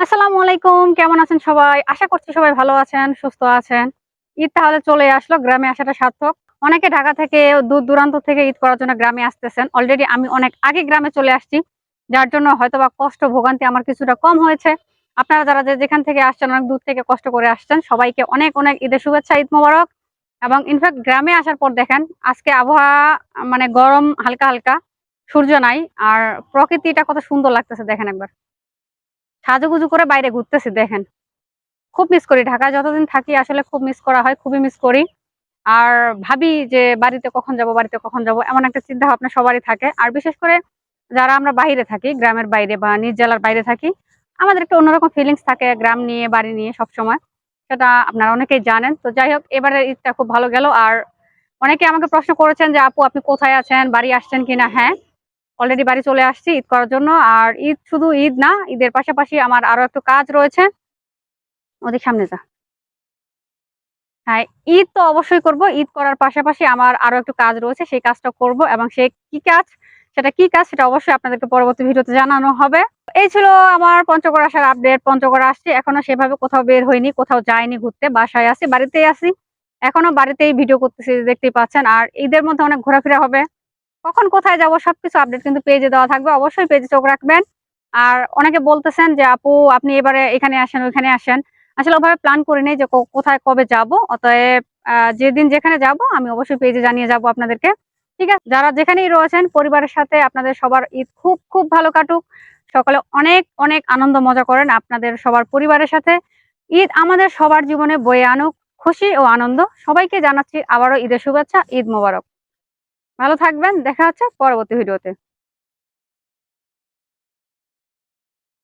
আসসালামু আলাইকুম, কেমন আছেন সবাই? আশা করছি সবাই ভালো আছেন, সুস্থ আছেন। ঈদ তাহলে চলে আসলো, গ্রামে আসাটা সার্থক। অনেকে ঢাকা থেকে দূর দূরান্ত থেকে ঈদ করার জন্য গ্রামে আসতেছেন। অলরেডি আমি অনেক আগে গ্রামে চলে আসছি, যার জন্য হয়তোবা কষ্ট, ভোগান্তি আমার কিছুটা কম হয়েছে। আপনারা যারা যে যেখান থেকে আসছেন, অনেক দূর থেকে কষ্ট করে আসছেন, সবাইকে অনেক অনেক ঈদের শুভেচ্ছা, ঈদ মোবারক। এবং ইনফ্যাক্ট গ্রামে আসার পর দেখেন, আজকে আবহাওয়া মানে গরম হালকা হালকা, সূর্য নাই, আর প্রকৃতিটা কত সুন্দর লাগতেছে, দেখেন একবার। সাজুগুজু করে বাইরে ঘুরতেছি, দেখেন। খুব মিস করি। ঢাকায় যতদিন থাকি আসলে খুব মিস করা হয়, খুবই মিস করি। আর ভাবি যে বাড়িতে কখন যাব, বাড়িতে কখন যাব, এমন একটা চিন্তা ভাবনা সবারই থাকে। আর বিশেষ করে যারা আমরা বাইরে থাকি, গ্রামের বাইরে বা নিজ জেলার বাইরে থাকি, আমাদের একটা অন্যরকম ফিলিংস থাকে গ্রাম নিয়ে, বাড়ি নিয়ে সব সময় সেটা আপনারা অনেকেই জানেন। তো যাই হোক এবারে ঈদটা খুব ভালো গেল। আর অনেকে আমাকে প্রশ্ন করেছেন যে, আপু, আপনি কোথায় আছেন? বাড়ি আসছেন কিনা? হ্যাঁ অলরেডি বাড়ি চলে আসছি ঈদ করার জন্য। আর ঈদ শুধু ঈদ না, ঈদের পাশাপাশি আমার আরও একটু কাজ রয়েছে। ওদের সামনে যা। হ্যাঁ ঈদ তো অবশ্যই করব। ঈদ করার পাশাপাশি আমার আরও একটু কাজ রয়েছে, সেই কাজটা করব। এবং সে কি কাজ, সেটা কি কাজ, সেটা অবশ্যই আপনাদেরকে পরবর্তী ভিডিওতে জানানো হবে। এই ছিল আমার পঞ্চগড় আসার আপডেট পঞ্চগড় আসছি, এখনও সেভাবে কোথাও বের হয়নি কোথাও যাইনি ঘুরতে। বাসায় আছি, বাড়িতেই আছি। এখনও বাড়িতেই ভিডিও করতেছি, দেখতেই পাচ্ছেন। আর ঈদের মধ্যে অনেক ঘোরাফেরা হবে। কখন কোথায় যাব সবকিছু আপডেট কিন্তু পেজে দেওয়া থাকবে। অবশ্যই পেজে চোখ রাখবেন। আর অনেকে বলতেছেন যে, আপু, আপনি এবারে এখানে আসেন, ওইখানে আসেন। আসলে ওভাবে প্ল্যান করে নেই যে কোথায় কবে যাব। অতএব যেদিন যেখানে যাব, আমি অবশ্যই পেজে জানিয়ে যাব আপনাদেরকে। ঠিক আছে? যারা যেখানেই রয়েছেন, পরিবারের সাথে আপনাদের সবার ঈদ খুব খুব ভালো কাটুক। সকালে অনেক অনেক আনন্দ মজা করেন আপনাদের সবার পরিবারের সাথে। ঈদ আমাদের সবার জীবনে বয়ে আনুক। খুশি ও আনন্দ। সবাইকে জানাচ্ছি আবারও ঈদের শুভেচ্ছা, ঈদ মোবারক। ভালো থাকবেন দেখা হচ্ছে পরবর্তী ভিডিওতে।